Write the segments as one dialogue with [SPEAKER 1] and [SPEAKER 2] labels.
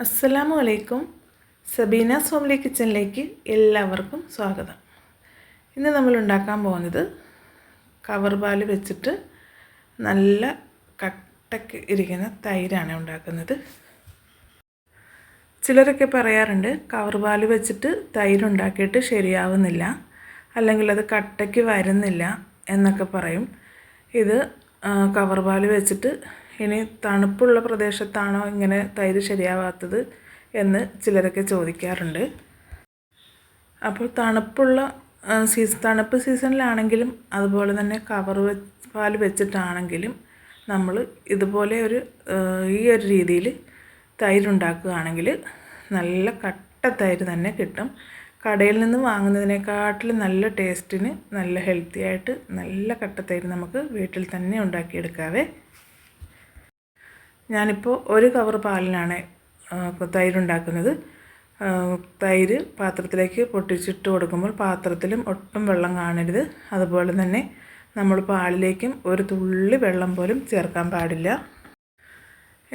[SPEAKER 1] അസ്സലാമു അലൈക്കും സബീന സോംലി കിച്ചണിലേക്ക് എല്ലാവർക്കും സ്വാഗതം. ഇന്ന് നമ്മൾ ഉണ്ടാക്കാൻ പോകുന്നത് കവർ പാൽ വെച്ചിട്ട് നല്ല കട്ടക്ക് ഇരിക്കുന്ന തൈരാണ് ഉണ്ടാക്കുന്നത്. ചിലരൊക്കെ പറയാറുണ്ട് കവർ പാൽ വെച്ചിട്ട് തൈരുണ്ടാക്കിയിട്ട് ശരിയാവുന്നില്ല അല്ലെങ്കിൽ അത് കട്ടയ്ക്ക് വരുന്നില്ല എന്നൊക്കെ പറയും. ഇത് കവർ പാൽ വെച്ചിട്ട് ഇനി തണുപ്പുള്ള പ്രദേശത്താണോ ഇങ്ങനെ തൈര് ശരിയാവാത്തത് എന്ന് ചിലരൊക്കെ ചോദിക്കാറുണ്ട്. അപ്പോൾ തണുപ്പുള്ള സീസൺ തണുപ്പ് സീസണിലാണെങ്കിലും അതുപോലെ തന്നെ കവർ പാൽ വെച്ചിട്ടാണെങ്കിലും നമ്മൾ ഇതുപോലെ ഒരു ഈ ഒരു രീതിയിൽ തൈരുണ്ടാക്കുകയാണെങ്കിൽ നല്ല കട്ട തൈര് തന്നെ കിട്ടും. കടയിൽ നിന്ന് വാങ്ങുന്നതിനെക്കാട്ടിലും നല്ല ടേസ്റ്റിന് നല്ല ഹെൽത്തി ആയിട്ട് നല്ല കട്ട തൈര് നമുക്ക് വീട്ടിൽ തന്നെ ഉണ്ടാക്കിയെടുക്കാവേ. ഞാനിപ്പോൾ ഒരു കവർ പാലിനാണ് തൈരുണ്ടാക്കുന്നത്. തൈര് പാത്രത്തിലേക്ക് പൊട്ടിച്ചിട്ട് കൊടുക്കുമ്പോൾ പാത്രത്തിലും ഒട്ടും വെള്ളം കാണരുത്. അതുപോലെ തന്നെ നമ്മൾ പാലിലേക്കും ഒരു തുള്ളി വെള്ളം പോലും ചേർക്കാൻ പാടില്ല.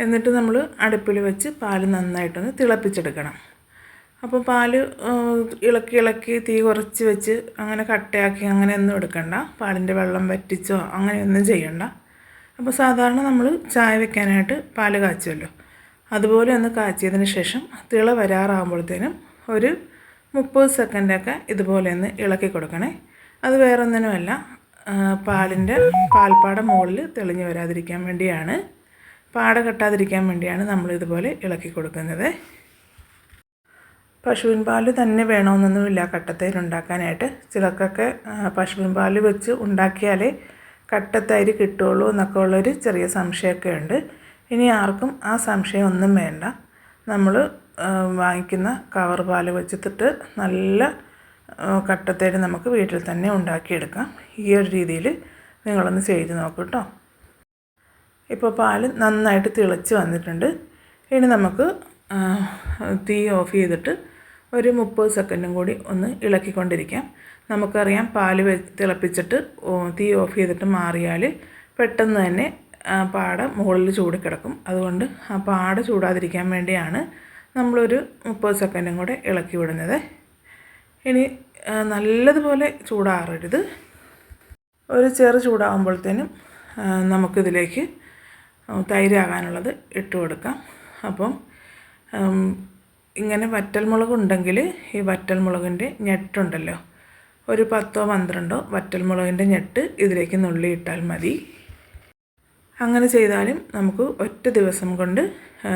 [SPEAKER 1] എന്നിട്ട് നമ്മൾ അടുപ്പിൽ വെച്ച് പാൽ നന്നായിട്ടൊന്ന് തിളപ്പിച്ചെടുക്കണം. അപ്പോൾ പാൽ ഇളക്കി ഇളക്കി തീ കുറച്ച് വെച്ച് അങ്ങനെ കട്ടയാക്കി അങ്ങനെയൊന്നും എടുക്കണ്ട. പാലിന്റെ വെള്ളം വറ്റിച്ചോ അങ്ങനെയൊന്നും ചെയ്യണ്ട. അപ്പോൾ സാധാരണ നമ്മൾ ചായ വെക്കാനായിട്ട് പാൽ കാച്ചുമല്ലോ അതുപോലെ ഒന്ന് കാച്ചിയതിന് ശേഷം തിള വരാറാകുമ്പോഴത്തേനും ഒരു മുപ്പത് സെക്കൻഡൊക്കെ ഇതുപോലെ ഒന്ന് ഇളക്കി കൊടുക്കണേ. അത് വേറെ ഒന്നിനുമല്ല പാലിന്റെ പാൽപ്പാട മുകളിൽ തെളിഞ്ഞു വരാതിരിക്കാൻ വേണ്ടിയാണ് പാട കെട്ടാതിരിക്കാൻ വേണ്ടിയാണ് നമ്മൾ ഇതുപോലെ ഇളക്കി കൊടുക്കുന്നത്. പശുവിൻ പാൽ തന്നെ വേണമെന്നൊന്നുമില്ല കട്ടത്തേൽ ഉണ്ടാക്കാനായിട്ട്. ചിലർക്കൊക്കെ പശുവിൻ പാൽ വെച്ച് ഉണ്ടാക്കിയാലേ കട്ടത്തൈര് കിട്ടുള്ളൂ എന്നൊക്കെ ഉള്ളൊരു ചെറിയ സംശയമൊക്കെ ഉണ്ട്. ഇനി ആർക്കും ആ സംശയം ഒന്നും വേണ്ട. നമ്മൾ വാങ്ങിക്കുന്ന കവർ പാൽ വെച്ചിട്ട് നല്ല കട്ടത്തേര് നമുക്ക് വീട്ടിൽ തന്നെ ഉണ്ടാക്കിയെടുക്കാം. ഈ ഒരു രീതിയിൽ നിങ്ങളൊന്ന് ചെയ്ത് നോക്കൂ കേട്ടോ. ഇപ്പോൾ പാൽ നന്നായിട്ട് തിളച്ച് വന്നിട്ടുണ്ട്. ഇനി നമുക്ക് തീ ഓഫ് ചെയ്തിട്ട് ഒരു മുപ്പത് സെക്കൻഡും കൂടി ഒന്ന് ഇളക്കിക്കൊണ്ടിരിക്കാം. നമുക്കറിയാം പാൽ തിളപ്പിച്ചിട്ട് തീ ഓഫ് ചെയ്തിട്ട് മാറിയാൽ പെട്ടെന്ന് തന്നെ പാട മുകളിൽ ചൂട് കിടക്കും. അതുകൊണ്ട് ആ പാട ചൂടാതിരിക്കാൻ വേണ്ടിയാണ് നമ്മളൊരു മുപ്പത് സെക്കൻഡും കൂടെ ഇളക്കി വിടുന്നത്. ഇനി നല്ലതുപോലെ ചൂടാറരുത്. ഒരു ചെറു ചൂടാകുമ്പോഴത്തേനും നമുക്കിതിലേക്ക് തൈരാകാനുള്ളത് ഇട്ട് കൊടുക്കാം അപ്പം ഇങ്ങനെ വറ്റൽമുളക് ഉണ്ടെങ്കിൽ ഈ വറ്റൽമുളകിന്റെ ഞെട്ടുണ്ടല്ലോ. ഒരു പത്തോ പന്ത്രണ്ടോ വറ്റൽമുളകിന്റെ ഞെട്ട് ഇതിലേക്ക് നുള്ളിയിട്ടാൽ മതി. അങ്ങനെ ചെയ്താലും നമുക്ക് ഒറ്റ ദിവസം കൊണ്ട്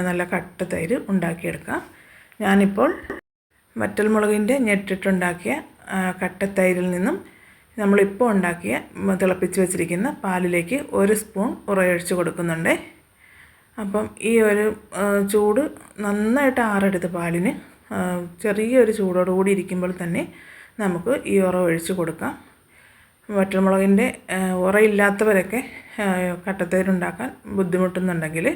[SPEAKER 1] നല്ല കട്ട തൈര് ഉണ്ടാക്കിയെടുക്കാം. ഞാനിപ്പോൾ വറ്റൽമുളകിന്റെ ഞെട്ടിട്ടുണ്ടാക്കിയ കട്ടത്തൈരിൽ നിന്നും നമ്മളിപ്പോൾ ഉണ്ടാക്കിയ തിളപ്പിച്ച് വെച്ചിരിക്കുന്ന പാലിലേക്ക് ഒരു സ്പൂൺ ഉറയൊഴിച്ച് കൊടുക്കുന്നുണ്ട്. അപ്പം ഈ ഒരു ചൂട് നന്നായിട്ട് ആറെടുത്ത് പാലിന്. ചെറിയൊരു ചൂടോടുകൂടി ഇരിക്കുമ്പോൾ തന്നെ നമുക്ക് ഈ ഉറ ഒഴിച്ച് കൊടുക്കാം. വറ്റൽമുളകിന്റെ ഉറയില്ലാത്തവരൊക്കെ കട്ടത്തേരുണ്ടാക്കാൻ ബുദ്ധിമുട്ടുന്നുണ്ടെങ്കിൽ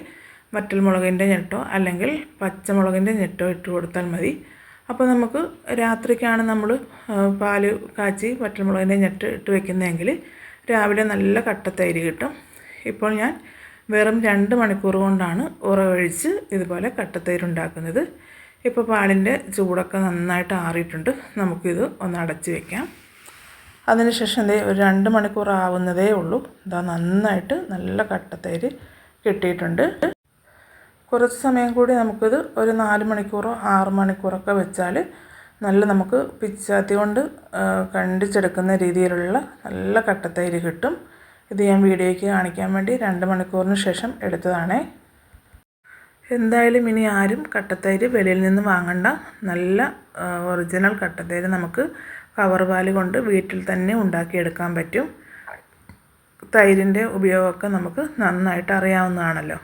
[SPEAKER 1] വറ്റൽമുളകിന്റെ ഞെട്ടോ അല്ലെങ്കിൽ പച്ചമുളകിന്റെ ഞെട്ടോ ഇട്ട് കൊടുത്താൽ മതി. അപ്പോൾ നമുക്ക് രാത്രിക്കാണ് നമ്മൾ പാൽ കാച്ചി വറ്റൽമുളകിന്റെ ഞെട്ട് ഇട്ട് വെക്കുന്നതെങ്കിൽ രാവിലെ നല്ല കട്ടത്തൈര് കിട്ടും. ഇപ്പോൾ ഞാൻ വെറും രണ്ട് മണിക്കൂർ കൊണ്ടാണ് ഉറവഴിച്ച് ഇതുപോലെ കട്ടത്തേരുണ്ടാക്കുന്നത്. ഇപ്പോൾ പാലിന്റെ ചൂടൊക്കെ നന്നായിട്ട് ആറിയിട്ടുണ്ട്. നമുക്കിത് ഒന്ന് അടച്ചു വെക്കാം. അതിനുശേഷം എന്തേ ഒരു രണ്ട് മണിക്കൂർ ആവുന്നതേ ഉള്ളൂ. ഇതാ നന്നായിട്ട് നല്ല കട്ടത്തേര് കിട്ടിയിട്ടുണ്ട്. കുറച്ച് സമയം കൂടി നമുക്കിത് ഒരു നാല് മണിക്കൂറോ ആറ് മണിക്കൂറൊക്കെ വെച്ചാൽ നല്ല നമുക്ക് പിച്ചാത്തി കൊണ്ട് കണ്ടിച്ചെടുക്കുന്ന രീതിയിലുള്ള നല്ല കട്ടത്തൈര് കിട്ടും. ഇത് ഞാൻ വീഡിയോയ്ക്ക് കാണിക്കാൻ വേണ്ടി രണ്ട് മണിക്കൂറിന് ശേഷം എടുത്തതാണേ. എന്തായാലും ഇനി ആരും കട്ടത്തൈര് വെളിയിൽ നിന്ന് വാങ്ങണ്ട. നല്ല ഒറിജിനൽ കട്ടത്തൈര് നമുക്ക് കവർ പാൽ കൊണ്ട് വീട്ടിൽ തന്നെ ഉണ്ടാക്കിയെടുക്കാൻ പറ്റും. തൈരിന്റെ ഉപയോഗമൊക്കെ നമുക്ക് നന്നായിട്ട് അറിയാവുന്നതാണല്ലോ.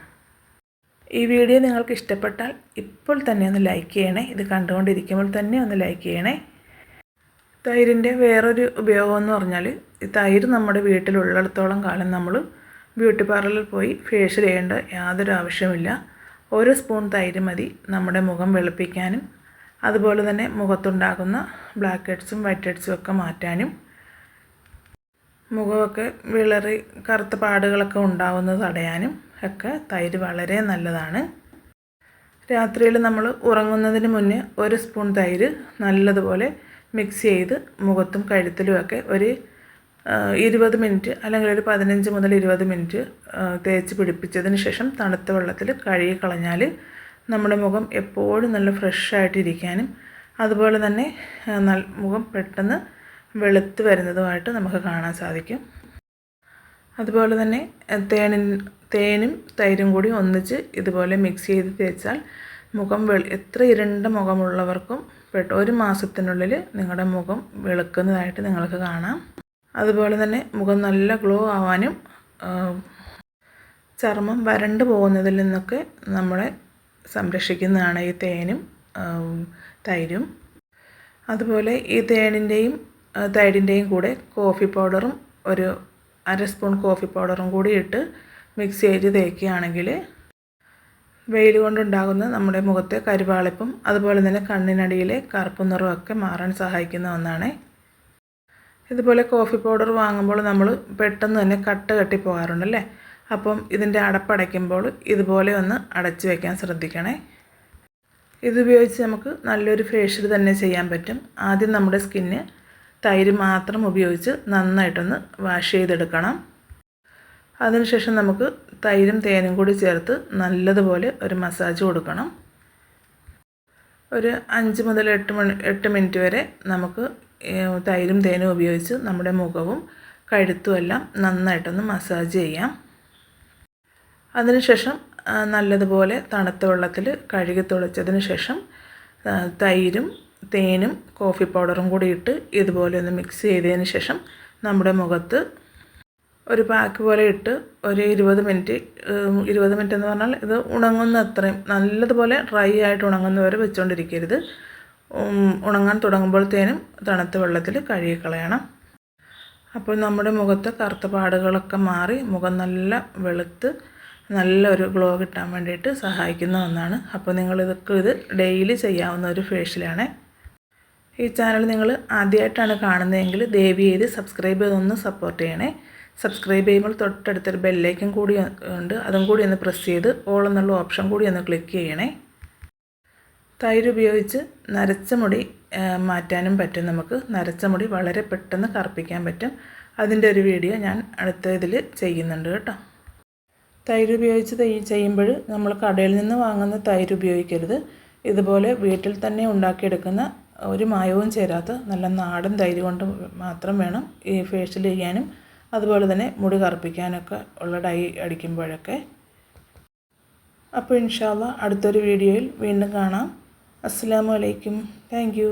[SPEAKER 1] ഈ വീഡിയോ നിങ്ങൾക്ക് ഇഷ്ടപ്പെട്ടാൽ ഇപ്പോൾ തന്നെ ഒന്ന് ലൈക്ക് ചെയ്യണേ. ഇത് കണ്ടുകൊണ്ടിരിക്കുമ്പോൾ തന്നെ ഒന്ന് ലൈക്ക് ചെയ്യണേ. തൈരിന്റെ വേറൊരു ഉപയോഗം എന്ന് പറഞ്ഞാൽ തൈര് നമ്മുടെ വീട്ടിലുള്ളിടത്തോളം കാലം നമ്മൾ ബ്യൂട്ടി പാർലറിൽ പോയി ഫേഷ്യൽ ചെയ്യേണ്ട യാതൊരു ആവശ്യമില്ല ഒരു സ്പൂൺ തൈര് മതി നമ്മുടെ മുഖം വെളുപ്പിക്കാനും അതുപോലെ തന്നെ മുഖത്തുണ്ടാകുന്ന ബ്ലാക്ക് ഹെഡ്സും വൈറ്റ് ഹെഡ്സും ഒക്കെ മാറ്റാനും. മുഖമൊക്കെ വിളറി കറുത്ത പാടുകളൊക്കെ ഉണ്ടാവുന്നത് തടയാനും ഒക്കെ തൈര് വളരെ നല്ലതാണ്. രാത്രിയിൽ നമ്മൾ ഉറങ്ങുന്നതിന് മുന്നേ ഒരു സ്പൂൺ തൈര് നല്ലതുപോലെ മിക്സ് ചെയ്ത് മുഖത്തും കഴുത്തിലുമൊക്കെ ഒരു ഇരുപത് മിനിറ്റ് അല്ലെങ്കിൽ ഒരു പതിനഞ്ച് മുതൽ ഇരുപത് മിനിറ്റ് തേച്ച് പിടിപ്പിച്ചതിന് ശേഷം തണുത്ത വെള്ളത്തിൽ കഴുകി കളഞ്ഞാൽ നമ്മുടെ മുഖം എപ്പോഴും നല്ല ഫ്രഷായിട്ടിരിക്കാനും അതുപോലെ തന്നെ നല്ല മുഖം പെട്ടെന്ന് വെളുത്ത് വരുന്നതുമായിട്ട് നമുക്ക് കാണാൻ സാധിക്കും. അതുപോലെ തന്നെ തേനിൻ തേനും തൈരും കൂടി ഒന്നിച്ച് ഇതുപോലെ മിക്സ് ചെയ്ത് തേച്ചാൽ മുഖം വെളി എത്ര ഇരുണ്ട മുഖമുള്ളവർക്കും പെട്ട ഒരു മാസത്തിനുള്ളിൽ നിങ്ങളുടെ മുഖം വെളുക്കുന്നതായിട്ട് നിങ്ങൾക്ക് കാണാം. അതുപോലെ തന്നെ മുഖം നല്ല ഗ്ലോ ആവാനും ചർമ്മം വരണ്ടു പോകുന്നതിൽ നിന്നൊക്കെ നമ്മളെ സംരക്ഷിക്കുന്നതാണ് ഈ തേനും തൈരും. അതുപോലെ ഈ തേനിന്റെയും തൈരിന്റെയും കൂടെ കോഫി പൗഡറും ഒരു അര സ്പൂൺ കോഫി പൗഡറും കൂടി ഇട്ട് മിക്സ് ചെയ്ത് തേക്കുകയാണെങ്കിൽ വെയിൽ കൊണ്ടുണ്ടാകുന്ന നമ്മുടെ മുഖത്തെ കരുവാളിപ്പും അതുപോലെ തന്നെ കണ്ണിനടിയിലെ കറുപ്പ് നിറമൊക്കെ മാറാൻ സഹായിക്കുന്ന ഒന്നാണ് ഇതുപോലെ കോഫി പൗഡർ വാങ്ങുമ്പോൾ നമ്മൾ പെട്ടെന്ന് തന്നെ കട്ട് കെട്ടി പോകാറുണ്ടല്ലേ? അപ്പം ഇതിന്റെ അടപ്പടയ്ക്കുമ്പോൾ ഇതുപോലെ ഒന്ന് അടച്ചു വയ്ക്കാൻ ശ്രദ്ധിക്കണേ. ഇതുപയോഗിച്ച് നമുക്ക് നല്ലൊരു ഫേഷ്യൽ തന്നെ ചെയ്യാൻ പറ്റും. ആദ്യം നമ്മുടെ സ്കിന്ന് തൈര് മാത്രം ഉപയോഗിച്ച് നന്നായിട്ടൊന്ന് വാഷ് ചെയ്തെടുക്കണം. അതിനുശേഷം നമുക്ക് തൈരും തേനും കൂടി ചേർത്ത് നല്ലതുപോലെ ഒരു മസാജ് കൊടുക്കണം. ഒരു അഞ്ച് മുതൽ എട്ട് മണി എട്ട് മിനിറ്റ് വരെ നമുക്ക് തൈരും തേനും ഉപയോഗിച്ച് നമ്മുടെ മുഖവും കഴുത്തും എല്ലാം നന്നായിട്ടൊന്ന് മസാജ് ചെയ്യാം. അതിനുശേഷം നല്ലതുപോലെ തണുത്ത വെള്ളത്തിൽ കഴുകി തുളച്ചതിന് ശേഷം തൈരും തേനും കോഫി പൗഡറും കൂടി ഇട്ട് ഇതുപോലെ ഒന്ന് മിക്സ് ചെയ്തതിന് ശേഷം നമ്മുടെ മുഖത്ത് ഒരു പാക്ക് പോലെ ഇട്ട് ഒരു ഇരുപത് മിനിറ്റ് ഇരുപത് മിനിറ്റ് എന്ന് പറഞ്ഞാൽ ഇത് ഉണങ്ങുന്ന അത്രയും നല്ലതുപോലെ ഡ്രൈ ആയിട്ട് ഉണങ്ങുന്നവരെ വെച്ചുകൊണ്ടിരിക്കരുത് ഉണങ്ങാൻ തുടങ്ങുമ്പോഴത്തേനും തണുത്ത വെള്ളത്തിൽ കഴുകി കളയണം അപ്പോൾ നമ്മുടെ മുഖത്തെ കറുത്ത പാടുകളൊക്കെ മാറി മുഖം നല്ല വെളുത്ത് നല്ലൊരു ഗ്ലോ കിട്ടാൻ വേണ്ടിയിട്ട് സഹായിക്കുന്ന ഒന്നാണ്. അപ്പോൾ നിങ്ങളിതൊക്കെ ഇത് ഡെയിലി ചെയ്യാവുന്ന ഒരു ഫേഷ്യലാണ് ഈ ചാനൽ നിങ്ങൾ ആദ്യമായിട്ടാണ് കാണുന്നതെങ്കിൽ ദയവ് ചെയ്ത് സബ്സ്ക്രൈബ് ചെയ്തൊന്ന് സപ്പോർട്ട് ചെയ്യണേ. സബ്സ്ക്രൈബ് ചെയ്യുമ്പോൾ തൊട്ടടുത്തൊരു ബെല്ലേക്കും കൂടി ഉണ്ട്. അതും കൂടി ഒന്ന് പ്രസ് ചെയ്ത് ഓൾ എന്നുള്ള ഓപ്ഷൻ കൂടി ഒന്ന് ക്ലിക്ക് ചെയ്യണേ. തൈര് ഉപയോഗിച്ച് നരച്ച മുടി മാറ്റാനും പറ്റും. നമുക്ക് നരച്ച മുടി വളരെ പെട്ടെന്ന് കറുപ്പിക്കാൻ പറ്റും. അതിന്റെ ഒരു വീഡിയോ ഞാൻ അടുത്ത ഇതിൽ ചെയ്യുന്നുണ്ട് കേട്ടോ. തൈര് ഉപയോഗിച്ച് തൈ ചെയ്യുമ്പോൾ നമ്മൾ കടയിൽ നിന്ന് വാങ്ങുന്ന തൈര് ഉപയോഗിക്കരുത്. ഇതുപോലെ വീട്ടിൽ തന്നെ ഉണ്ടാക്കിയെടുക്കുന്ന ഒരു മായവും ചേരാത്ത നല്ല നാടൻ തൈര് കൊണ്ട് മാത്രം വേണം ഈ ഫേഷ്യൽ ചെയ്യാനും. അതുപോലെ തന്നെ മുടി കറുപ്പിക്കാനൊക്കെ ഉള്ള ഡൈ അടിക്കുമ്പോഴൊക്കെ. അപ്പോൾ ഇൻഷാല്ല അടുത്തൊരു വീഡിയോയിൽ വീണ്ടും കാണാം. അസ്സാം വലൈക്കും താങ്ക് യു